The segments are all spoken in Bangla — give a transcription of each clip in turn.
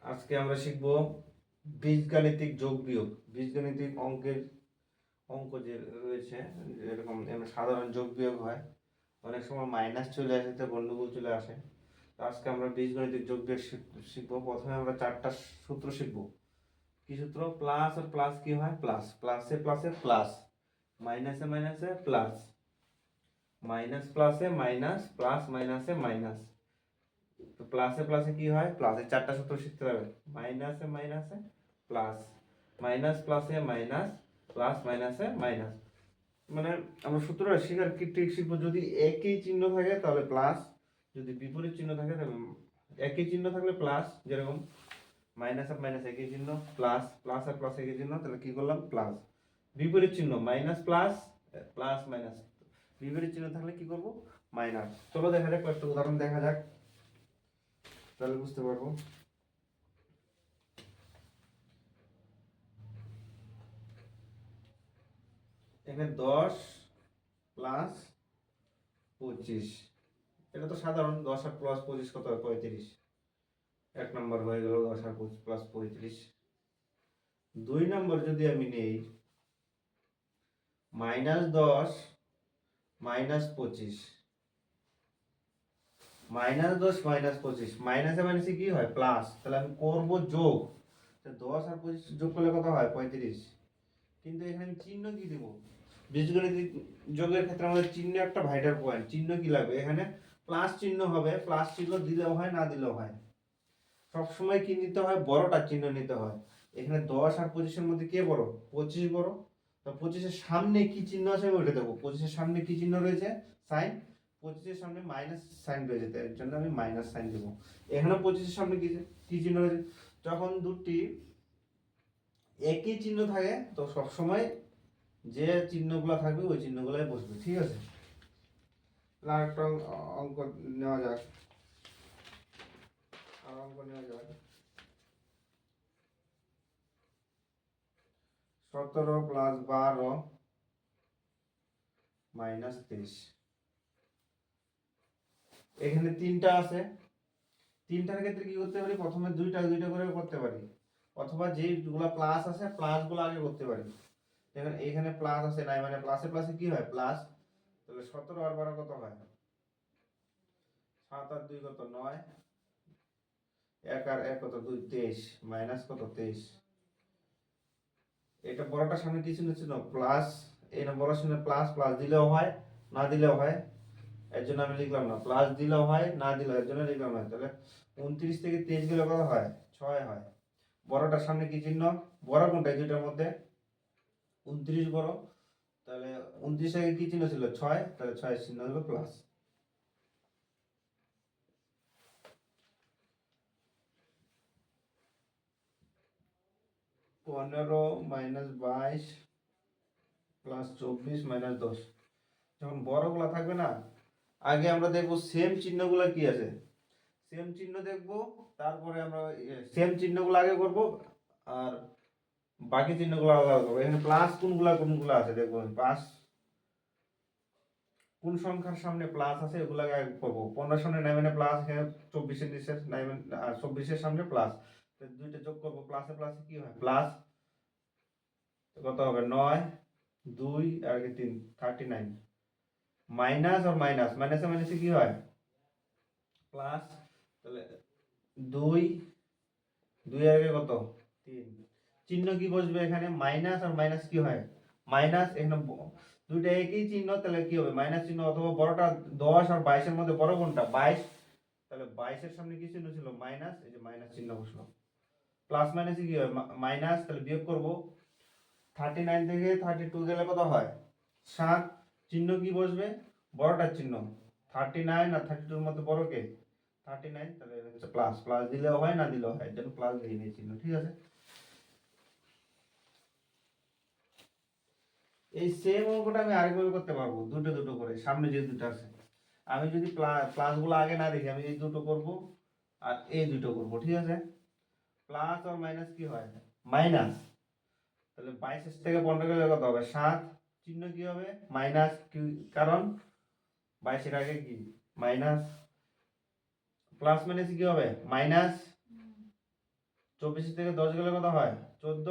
আজকে আমরা শিখব বীজগাণিতিক যোগ বিয়োগ। বীজগাণিতিক অঙ্কের অঙ্ক যে রয়েছে এমনি সাধারণ যোগ বিয়োগ হয়। অনেক সময় মাইনাস চলে আসে, তো গন্ডগোল চলে আসে। তো আজকে আমরা বীজগণিতিক যোগ বিয়োগ শিখ- শিখব। প্রথমে আমরা চারটা সূত্র শিখব। কি সূত্র? প্লাস আর প্লাস কি হয়? প্লাস প্লাসে প্লাসে প্লাস মাইনাসে মাইনাসে প্লাস মাইনাস প্লাসে মাইনাস প্লাস মাইনাসে মাইনাস তো প্লাসে প্লাসে কি হয়? প্লাসে চারটা সূত্র শিখতে হবে। মাইনাসে মাইনাসে প্লাস মাইনাস প্লাসে মাইনাস প্লাস মাইনাসে মাইনাস মানে আমরা সূত্রটা শিখার কি ঠিক শিখব? যদি একই চিহ্ন থাকে, তাহলে প্লাস যদি বিপরীত চিহ্ন থাকে, তাহলে একই চিহ্ন থাকলে প্লাস যেরকম মাইনাস আর মাইনাস একই চিহ্ন প্লাস প্লাস আর প্লাস একই চিহ্ন, তাহলে কি করলাম? প্লাস বিপরীত চিহ্ন মাইনাস প্লাস প্লাস মাইনাস বিপরীত চিহ্ন থাকলে কি করব? মাইনাস। চলো দেখা যাক কয়েকটা উদাহরণ দেখা যাক। তাহলে বুঝতে পারব। এখানে দশ প্লাস পঁচিশ। এটা তো সাধারণ, দশ আর প্লাস পঁচিশ কত হয়? পঁয়ত্রিশ। এক নম্বর হয়ে গেল দশ আর প্লাস পঁয়ত্রিশ। দুই নম্বর যদি আমি নেই, মাইনাস দশ মাইনাস পঁচিশ। মাইনাস দশ, মাইনাস পঁচিশ। মাইনাসে মাইনাসে কি হয়? প্লাস। তাহলে আমি করব যোগ। দশ আর পঁচিশ যোগ করলে কত হয়? পঁয়ত্রিশ। কিন্তু এখানে চিহ্ন কি দেব? বীজগণিত যোগের ক্ষেত্রে আমাদের চিহ্ন একটা ভাইটাল পয়েন্ট চিহ্ন কি লাগবে? এখানে প্লাস চিহ্ন হবে। প্লাস চিহ্ন দিলেও হয়, না দিলেও হয়। সবসময় কি নিতে হয়? বড়টা চিহ্ন নিতে হয়। এখানে দশ আর পঁচিশের মধ্যে কে বড়? পঁচিশ বড়। তো পঁচিশের সামনে কি চিহ্ন আছে আমি ওইটা দেবো পঁচিশের সামনে কি চিহ্ন রয়েছে? সাইন। পঁচিশের সামনে মাইনাস সাইন রয়েছে, তাই জন্য আমি মাইনাস সাইন দেবো। এখানে পঁচিশের সামনে কি কি চিহ্ন রয়েছে? যখন দুটি একই চিহ্ন থাকে, তো সবসময় যে চিহ্নগুলো থাকবে, ওই চিহ্নগুলোই বসবে, ঠিক আছে? আরেকটা অঙ্ক- অঙ্ক নেওয়া যাক। আর অঙ্ক নেওয়া যাক। সতেরো প্লাস বারো মাইনাস তেইশ। এখানে তিনটা আছে। তিনটার ক্ষেত্রে কি করতে পারি? প্রথমে দুইটা দুইটা করে করতে পারি। অথবা যেগুলা প্লাস আছে প্লাসগুলো আগে করতে পারি। দেখেন, এখানে প্লাস আছে, নাই মানে প্লাসে প্লাসে কি হয়? প্লাস তাহলে সতেরো আর বারো কত হয়? সাত আর দুই কত? নয়। এক আর এক কত? দুই, তেইশ। মাইনাস কত? তেইশ। এটা বড়টার সামনে কি ছিল ছিল? প্লাস এই বড় সামনে প্লাস প্লাস দিলেও হয়, না দিলেও হয়। এর জন্য আমি লিখলাম না। প্লাস দিলেও হয়, না দিলেও এর জন্য লিখলাম না। তাহলে উনত্রিশ থেকে তেইশ গেলে কত হয়? ছয় হয়। বড়টার সামনে কি চিহ্ন? বড় কোনটা? এই দুইটার মধ্যে। উনত্রিশ বড়। তাহলে উনত্রিশ আগে কি চিহ্ন ছিল? ছয়। তাহলে ছয় চিহ্ন হলো প্লাস পনেরো মাইনাস বাইশ প্লাস চব্বিশ মাইনাস দশ। যখন বড়গুলা থাকবে না, আগে আমরা দেখব সেম চিহ্নগুলো কি আছে। সেম চিহ্ন দেখব, তারপরে আমরা সেম চিহ্নগুলো আগে করব, আর বাকি চিহ্নগুলো আলাদা করব। এখানে প্লাস কোনগুলা, কোনগুলো আছে দেখব প্লাস কোন সংখ্যার সামনে প্লাস আছে, এগুলো আগে করব। পনেরোর সামনে নাইমেনে প্লাস চব্বিশের নিচে নাইমেন চব্বিশের সামনে প্লাস দুইটা যোগ করব প্লাসে প্লাসে কি হয়? প্লাস কত হবে? নয় দুই আর কি তিন থার্টি নাইন মাইনাস আর মাইনাস মাইনাসে মাইনাসে কি হয়? প্লাস তাহলে দুই দুই আগে কত? তিন। চিহ্ন কি বসবে এখানে? মাইনাস আর মাইনাস কি হয়? মাইনাস এখানে ব- দুইটা একই চিহ্ন তাহলে কি হবে? মাইনাস চিহ্ন অথবা বড়টা দশ আর বাইশের মধ্যে বড় কোনটা? বাইশ। তাহলে বাইশের সামনে কি চিহ্ন ছিল? মাইনাস এই যে মাইনাস চিহ্ন বসল। প্লাস মাইনাসে কি হয়? মাইনাস তাহলে বিয়োগ করব। থার্টি নাইন থেকে থার্টি টু গেলে কত হয়? সাত। চিহ্ন কি বসবে? বড়টার চিহ্ন। থার্টি নাইন আর থার্টি টুর মধ্যে বড় কে? থার্টি নাইন তাহলে হচ্ছে প্লাস প্লাস দিলেও হয়, না দিলেও হয়? জন্য প্লাস দিয়ে নিয়ে চিহ্ন, ঠিক আছে? এই সেম অঙ্কটা আমি আরেকভাবে করতে পারব। দুটো দুটো করে। সামনে যে দুটো আছে। আমি যদি প্লাসগুলো আগে না দেখি, আমি এই দুটো করব আর এই দুটো করব, ঠিক আছে? প্লাস আর মাইনাস কি হয়? মাইনাস। তাহলে বাইশ থেকে পনেরো গেলে কত হবে। সাত চিহ্ন কি হবে? মাইনাস কি? কারণ বাইশের আগে কি? মাইনাস। প্লাস মাইনাস কি হবে? মাইনাস। চব্বিশ থেকে দশ গেলে কত হয়? চোদ্দ।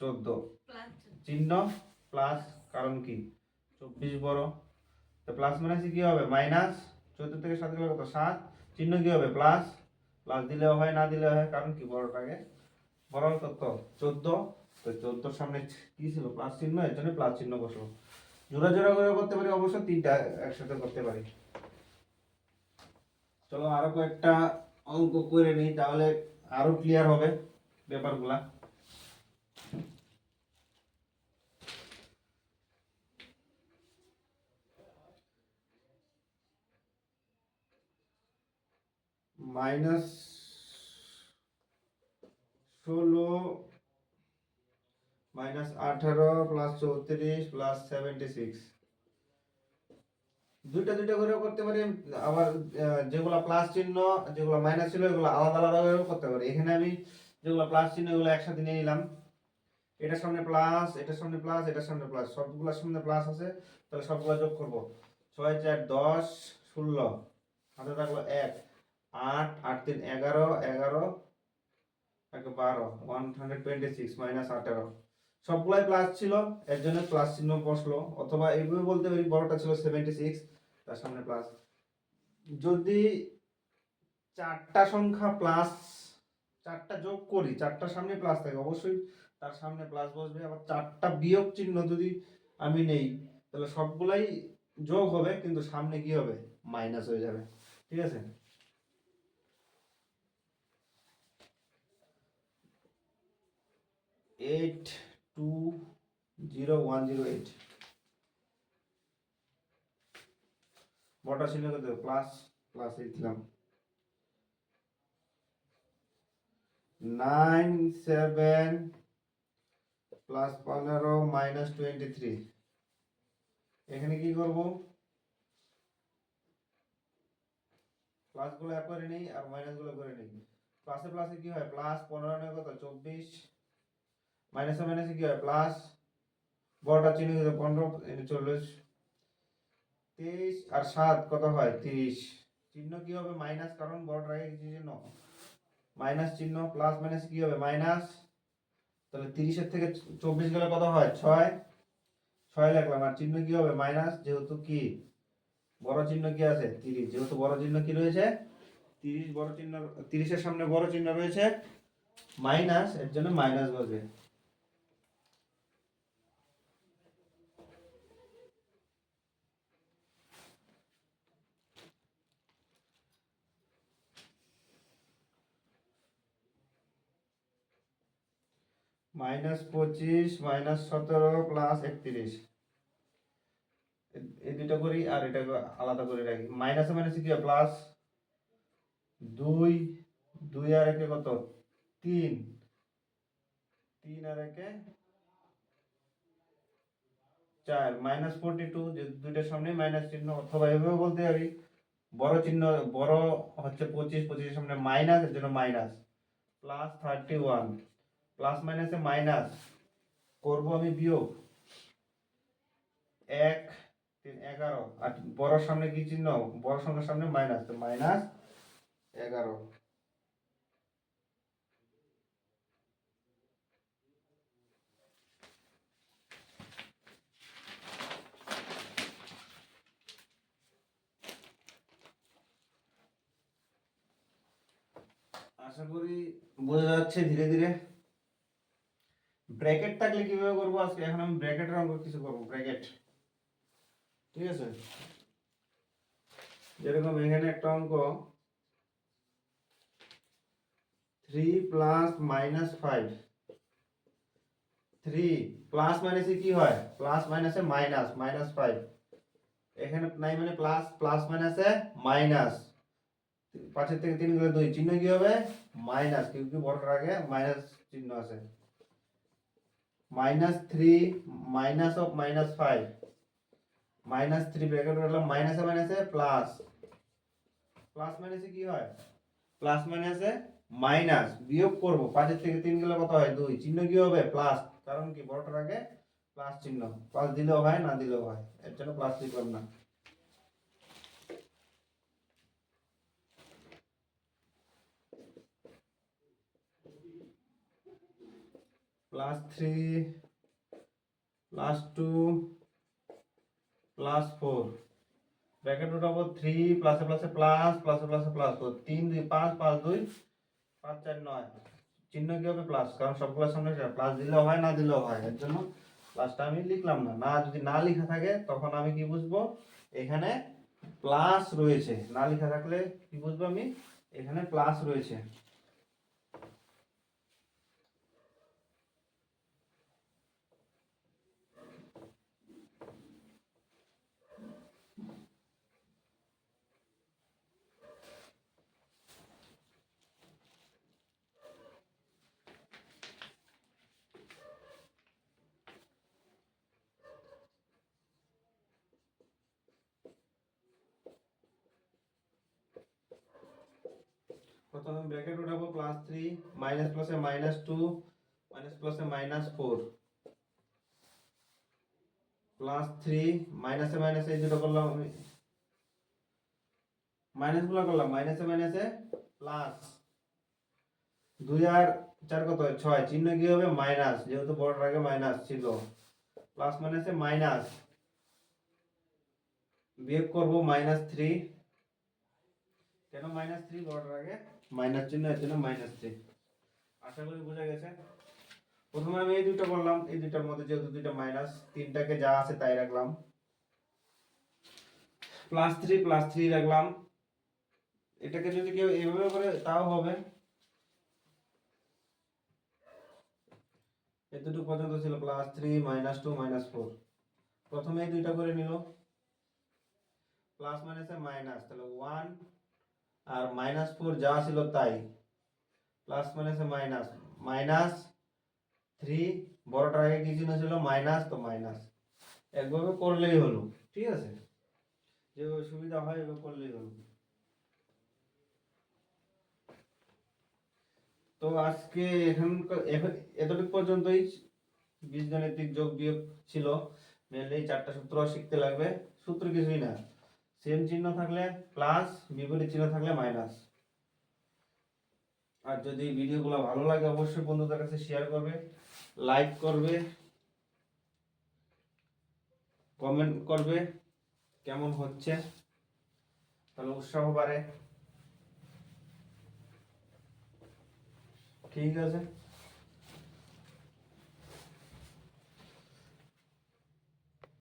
চোদ্দ। চিহ্ন প্লাস কারণ কি? চব্বিশ বড়। তো প্লাস মাইনাস কি হবে? মাইনাস। চোদ্দ থেকে সাত গেলে কত? সাত। চিহ্ন কি হবে? প্লাস। প্লাস দিলেও হয়, না দিলেও হয়, কারণ কি বড়টাকে বড় কত চোদ্দ। তো চোদ্দোর সামনে কি ছিল? প্লাস চিহ্ন? এর জন্য প্লাস চিহ্ন বসল জোড়া জোড়া করে করতে পারি, অবশ্য তিনটা একসাথে করতে পারি। চলো আরও কয়েকটা অঙ্ক করে নিই, তাহলে আরও ক্লিয়ার হবে ব্যাপারগুলা। মাইনাস ষোলো মাইনাস আঠারো প্লাস চৌত্রিশ প্লাস সেভেন্টি সিক্স দুইটা দুইটা করেও করতে পারি, আবার যেগুলো প্লাস চিহ্ন, যেগুলো মাইনাস ছিল, এগুলো আলাদা আলাদা করেও করতে পারি। এখানে আমি যেগুলো প্লাস চিহ্ন, এগুলো একসাথে নিয়ে নিলাম। এটার সামনে প্লাস এটার সামনে প্লাস এটার সামনে প্লাস সবগুলোর সামনে প্লাস আছে, তাহলে সবগুলো যোগ করব। ছয়, চার, দশ, ষোলো। হাতে থাকল এক, আট আট, তিন, এগারো এগারো এক বারো one hundred twenty six minus আঠারো। সবগুলাই প্লাস ছিল, এর জন্য প্লাস চিহ্ন বসল। অথবা এইভাবে বলতে পারি, বড়টা ছিল সেভেন্টি সিক্স তার সামনে প্লাস যদি চারটা সংখ্যা প্লাস চারটা যোগ করি, চারটার সামনে প্লাস থাকে, অবশ্যই তার সামনে প্লাস বসবে। আবার চারটা বিয়োগ চিহ্ন যদি আমি নেই, তাহলে সবগুলাই যোগ হবে, কিন্তু সামনে কি হবে? মাইনাস হয়ে যাবে। ঠিক আছে? Eight two zero one zero eight বটা ছিল কত প্লাস প্লাস এইট দিলাম নাইন সেভেন প্লাস পনেরো মাইনাস টোয়েন্টি থ্রি এখানে কি করব? প্লাসগুলো এক করে নিই আর মাইনাসগুলো করে নিই। প্লাসে প্লাসে কি হয়? প্লাস পনেরো নয় কত? চব্বিশ। মাইনাসে মাইনাসে কি হয়? প্লাস বড়টা চিহ্ন কত পনেরো, এনে চল্লিশ। তেইশ আর সাত, কত হয়? তিরিশ। চিহ্ন কি হবে? মাইনাস কারণ বড়টা কি চিহ্ন। মাইনাস চিহ্ন প্লাস মাইনাস কি হবে? মাইনাস তাহলে তিরিশের থেকে চব্বিশ গেলে কত হয়? ছয়। ছয় লিখলাম আর চিহ্ন কি হবে? মাইনাস যেহেতু কি? বড় চিহ্ন কি আছে? তিরিশ। যেহেতু বড় চিহ্ন কি রয়েছে? তিরিশ বড় চিহ্ন, তিরিশের সামনে বড় চিহ্ন রয়েছে। মাইনাস এর জন্য মাইনাস বসবে। মাইনাস পঁচিশ, মাইনাস সতেরো, প্লাস একত্রিশ। এই দুটো করি আর এটা আলাদা করে রাখি। মাইনাসে মাইনাসে কি প্লাস দুই দুই আর একে কত? তিন। তিন আর একে চার। মাইনাস ফোরটি টু দুইটার সামনে মাইনাস চিহ্ন অথবা এভাবে বলতে পারি, বড় চিহ্ন, বড় হচ্ছে পঁচিশ, পঁচিশের সামনে মাইনাস, এর জন্য minus. Plus thirty one plus মাইনাসে মাইনাস করব আমি বিয়োগ এক, তিন, এগারো। আর বড়র সামনে কি চিহ্ন? বড় সংখ্যার সামনে মাইনাস। তো মাইনাস এগারো। আশা করি বোঝা যাচ্ছে ধীরে ধীরে। ব্র্যাকেট থাকলে কীভাবে করব আজকে এখন আমি ব্র্যাকেটের অঙ্ক কিছু করব ব্র্যাকেট ঠিক আছে যেরকম এখানে একটা অঙ্ক three plus minus five three plus মাইনাসে কি হয় প্লাস মাইনাসে মাইনাস মাইনাস ফাইভ এখানে নাই মানে প্লাস প্লাস মাইনাসে মাইনাস পাঁচের থেকে তিন গেলে দুই চিহ্ন কি হবে মাইনাস কেউ কি বড়টার আগে মাইনাস চিহ্ন আছে minus three minus of minus five minus three bracket রাখলাম মাইনাসে মাইনাসে প্লাস প্লাস মাইনাসে কি হয়? প্লাস মাইনাসে মাইনাস বিয়োগ করব। পাঁচের থেকে তিন গেলে কত হয়? দুই। চিহ্ন কি হবে? প্লাস কারণ কি? বড়টার আগে প্লাস চিহ্ন। প্লাস দিলেও হয়, না দিলেও হয়। এর জন্য প্লাস লিখলাম না। Plus three plus two plus four bracket উঠাবো থ্রি প্লাসে প্লাসে প্লাস প্লাসে প্লাসে প্লাস তো তিন দুই পাঁচ পাঁচ দুই পাঁচ চার নয় চিহ্ন কি হবে প্লাস কারণ সবগুলোর সামনে প্লাস দিলেও হয়, না দিলেও হয়, এর জন্য প্লাসটা আমি লিখলাম না। না যদি না লেখা থাকে, তখন আমি কি বুঝব? এখানে প্লাস রয়েছে। না লেখা থাকলে কি বুঝব আমি? এখানে প্লাস রয়েছে প্রথমে ব্র্যাকেট উঠাবো প্লাস থ্রি মাইনাস প্লাসে মাইনাস টু মাইনাস প্লাসে মাইনাস ফোর প্লাস থ্রি মাইনাসে মাইনাসে এই করলাম আমি। মাইনাসগুলো করলাম মাইনাসে মাইনাসে প্লাস দুই আর চার কত ছয়। চিহ্ন কি হবে? মাইনাস যেহেতু বড়টার আগে মাইনাস ছিল। প্লাস মাইনাসে মাইনাস বিয়োগ করব মাইনাস থ্রি কেন মাইনাস থ্রি বড়টার আগে মাইনাস চিহ্ন এর জন্য মাইনাস থ্রি আশা করি বোঝা গেছে। প্রথমে আমি এই দুটো করলাম এই দুটার মধ্যে যেহেতু দুটো মাইনাস, তিনটাকে যা আছে তাই রাখলাম। প্লাস থ্রি প্লাস থ্রি রাখলাম। এটাকে যদি কেউ এভাবে করে, তাও হবে। এতটুকু পর্যন্ত ছিল plus three, minus two, minus four. প্রথমে এই দুইটা করে নিল। প্লাস মাইনাসে মাইনাস, তাহলে ওয়ান আর মাইনাস ফোর যা ছিল তাই। প্লাস মাইনাসে মাইনাস মাইনাস থ্রি বড়টার আগে কি চিহ্ন ছিল? মাইনাস তো মাইনাস একভাবে করলেই হলো, ঠিক আছে? যেভাবে সুবিধা হয় এভাবে করলেই হলো। তো আজকে এখন এতটুকু পর্যন্তই বীজগণিতিক যোগ বিয়োগ ছিল। মেনলি চারটা সূত্র শিখতে লাগবে। সূত্র কিছুই না। সেম চিহ্ন থাকলে প্লাস বিপরীত চিহ্ন থাকলে মাইনাস আর যদি ভিডিওগুলো ভালো লাগে, অবশ্যই বন্ধুদের কাছে শেয়ার করবে লাইক করবে কমেন্ট করবে, কেমন হচ্ছে, তাহলে উৎসাহ বাড়ে। ঠিক আছে?